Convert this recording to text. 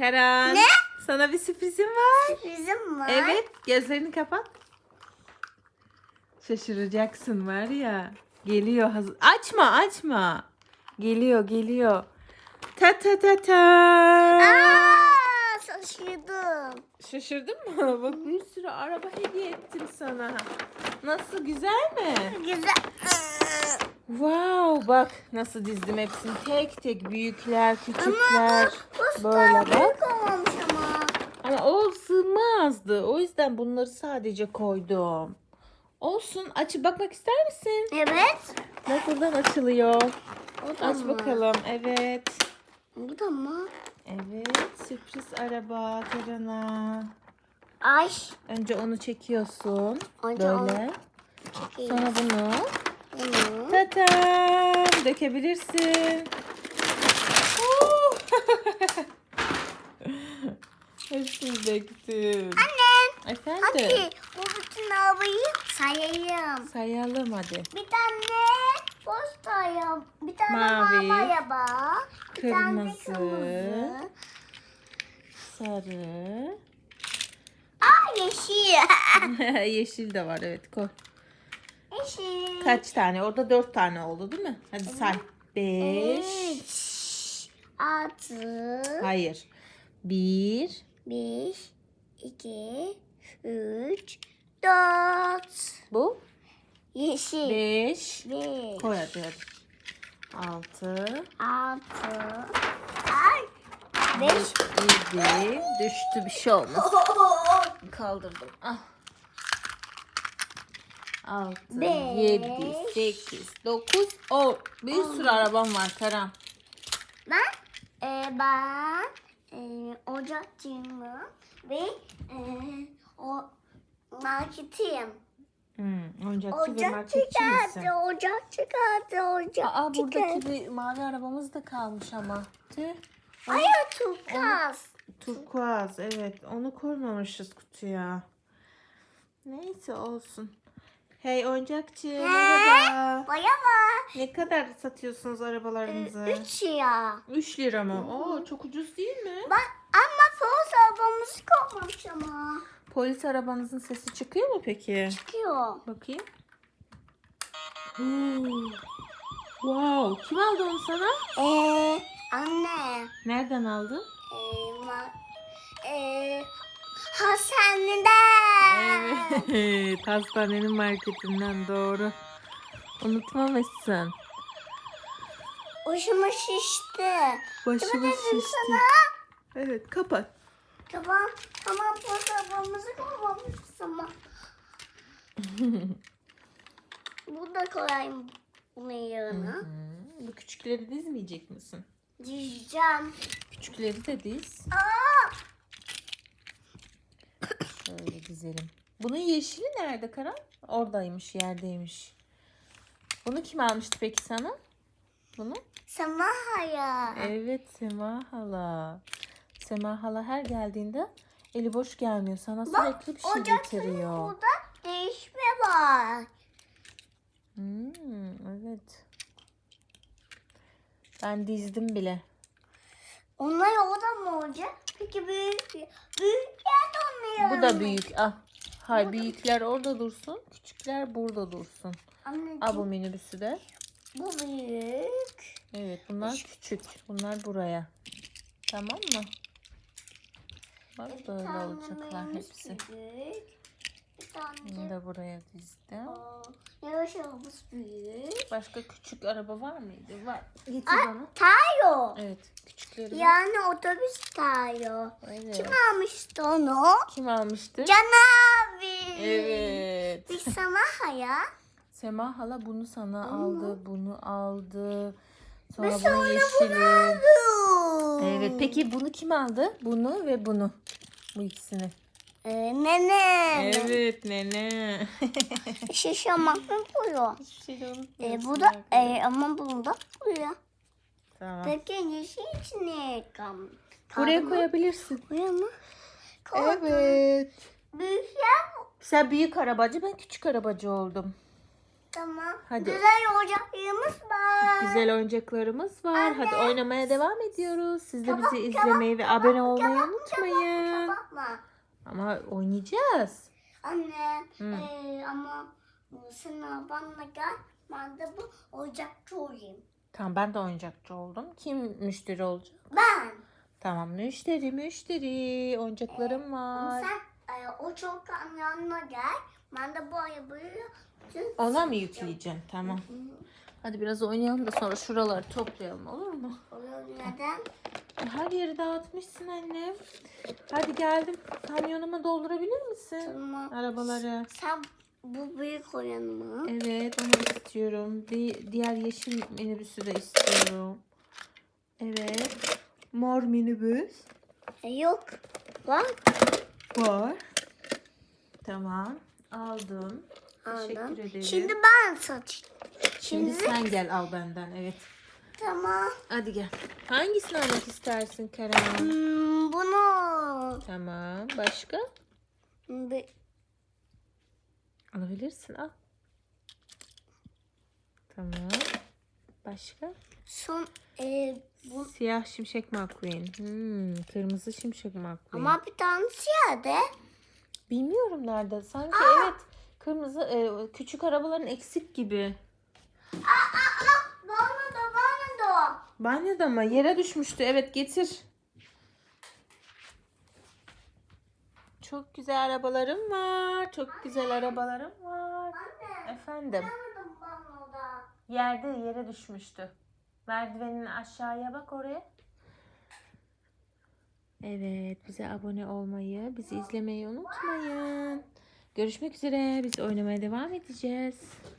Karan. Ne? Sana bir sürprizim var. Bizim var. Evet. Gözlerini kapat. Şaşıracaksın var ya. Geliyor. Hazır. Açma açma. Geliyor geliyor. Ta ta ta ta. Aa, şaşırdım. Şaşırdın mı? Bak bir sürü araba hediye ettim sana. Nasıl güzel mi? Güzel. Wow bak nasıl dizdim hepsini tek tek büyükler küçükler Posta böyle bak. olmamış ama. Ama o sığmazdı o yüzden bunları sadece koydum. Olsun açıp bakmak ister misin? Evet. Bak buradan açılıyor. O da Aç mı? bakalım evet. Bu da mı? Evet sürpriz araba Karan'a. Ay. Önce onu çekiyorsun Önce böyle. Sonra bunu Bunu. Tatam dökebilirsin. Oo! Hepsini döktüm. Anne. Efendim? Hadi bu bütün arabayı sayayım. Sayalım hadi. Bir tane posta yap. Bir tane Mavi, mavi araba. Bir tane kırmızı. kırmızı. Sarı. Aa yeşil. Yeşil de var evet koy. yeşil. Kaç tane? Orada dört tane oldu değil mi? Hadi say. Beş. Üç. Altı. Hayır. Bir. Bir. iki, Üç. Dört. Bu. Yeşil. Beş. Bir. Koy hadi hadi. Altı. Altı. Ay. Beş. Yedi. Düştü bir şey olmaz. Kaldırdım. Ah. Altı, Beş. yedi, sekiz, dokuz, on. Bir sürü arabam var Karan. Ben e, ben e, ocakçıyım ve e, o marketiyim. Hmm, oyuncakçı ve Ocak marketçi misin? çıkardı, ocak çıkardı, ocak Aa çıkardı. buradaki bir mavi arabamız da kalmış ama. Tüh. Ay o turkuaz. Turkuaz evet onu koymamışız kutuya. Neyse olsun. Hey oyuncakçı merhaba. Baya var. Ne kadar satıyorsunuz arabalarınızı? Üç ya. 3 lira mı? Oo çok ucuz değil mi? Bak ama polis arabamız kopmamış ama. Polis arabanızın sesi çıkıyor mu peki? Çıkıyor. Bakayım. Hmm. Wow. Kim aldı onu sana? Ee, anne. Nereden aldın? Ee, ma ee, hastaneden. Evet. Hastanenin marketinden doğru. Unutmamışsın. Başıma şişti. Dedim şişti. sana? Evet kapat. Tamam, tamam polis arabamızı kopmamışız ama. Bu da koyayım bunun yanına. Bu küçükleri dizmeyecek misin? Diyeceğim. Küçükleri de diz. Aa! Şöyle dizelim. Bunun yeşili nerede Karan? Oradaymış, yerdeymiş. Bunu kim almıştı peki sana? Bunu? Samahaya. Evet Sema hala. Sema hala her geldiğinde eli boş gelmiyor. Sana sürekli bir şey getiriyor. burada değişme var. Hmm, evet. Ben dizdim bile. Onlar orada mı olacak? Peki büyük büyükler de onlar Bu da büyük. Ah. Hay büyükler orada dursun. Küçükler burada dursun. Anneciğim, Al bu minibüsü de. bu büyük. Evet bunlar küçük. Bunlar buraya. Tamam mı? Bak böyle olacaklar hepsi. Büyük. Bunu da buraya dizdim. aa, yavaş arabası büyük. Başka küçük araba var mıydı? Var. Getir Aa, bana. Tayo. Evet. Küçükleri var. Yani otobüs tayo. Evet. Kim almıştı onu? Kim almıştı? Can abi. Evet. Bir Samahaya. Sema hala bunu sana aldı. Bunu aldı. Sonra bunun sonra yeşili. Bu. Evet. Peki bunu kim aldı? Bunu ve bunu. Bu ikisini. Ee, nene. Evet nene. Şişamak mı buluyor? Hiçbir şey de unutmuyorsun. Ee, bu da e, ama bunu da buluyor. Tamam. Peki yeşil içine kam. Buraya koyabilirsin. Buraya mı? Koydum. Evet. Büyükler Sen büyük arabacı ben küçük arabacı oldum. Tamam. Hadi. Güzel oyuncaklarımız var. Güzel oyuncaklarımız var. Hadi Anne. oynamaya devam ediyoruz. Siz de bizi izlemeyi ve abone olmayı unutmayın. Tamam. Ama oynayacağız. Anne Hı. eee, ama sen bana gel. Ben de bu oyuncakçı olayım. Tamam ben de oyuncakçı oldum. Kim müşteri olacak? Ben. Tamam müşteri müşteri. Oyuncaklarım Ama var. sen eee, o çocuğun yanına gel. Ben de bu arabayı bütün... Ona mı yükleyeceksin? Tamam. Hı, Hadi biraz oynayalım da sonra şuraları toplayalım olur mu? Olur neden? Her yeri dağıtmışsın annem. Hadi geldim. Kamyonuma doldurabilir misin? Tamam. Arabaları. Sen bu büyük oyanı mı? Evet onu istiyorum. Bir diğer yeşil minibüsü de istiyorum. Evet. Mor minibüs. E, yok. Var. Var. Tamam. Aldım. Teşekkür Aldım. ederim. Şimdi ben saç. Şimdi Şimdi sen gel al benden. Evet. Tamam. Hadi gel. Hangisini almak istersin Kerem? Hmm, bunu Tamam. Başka? bir, Alabilirsin. Al. Tamam. Başka? son e, bu Siyah şimşek McQueen. Hmm, kırmızı şimşek McQueen. ama bir tanesi yerde. Bilmiyorum nerede. Sanki evet kırmızı e, küçük arabaların eksik gibi. Bana da bana da. Banyoda mı? Yere düşmüştü. Evet getir. Çok güzel arabalarım var. Çok güzel arabalarım var. Anne. Efendim. Yerde yere düşmüştü. Merdivenin aşağıya bak oraya. Evet, bize abone olmayı, bizi izlemeyi unutmayın. Görüşmek üzere. Biz oynamaya devam edeceğiz.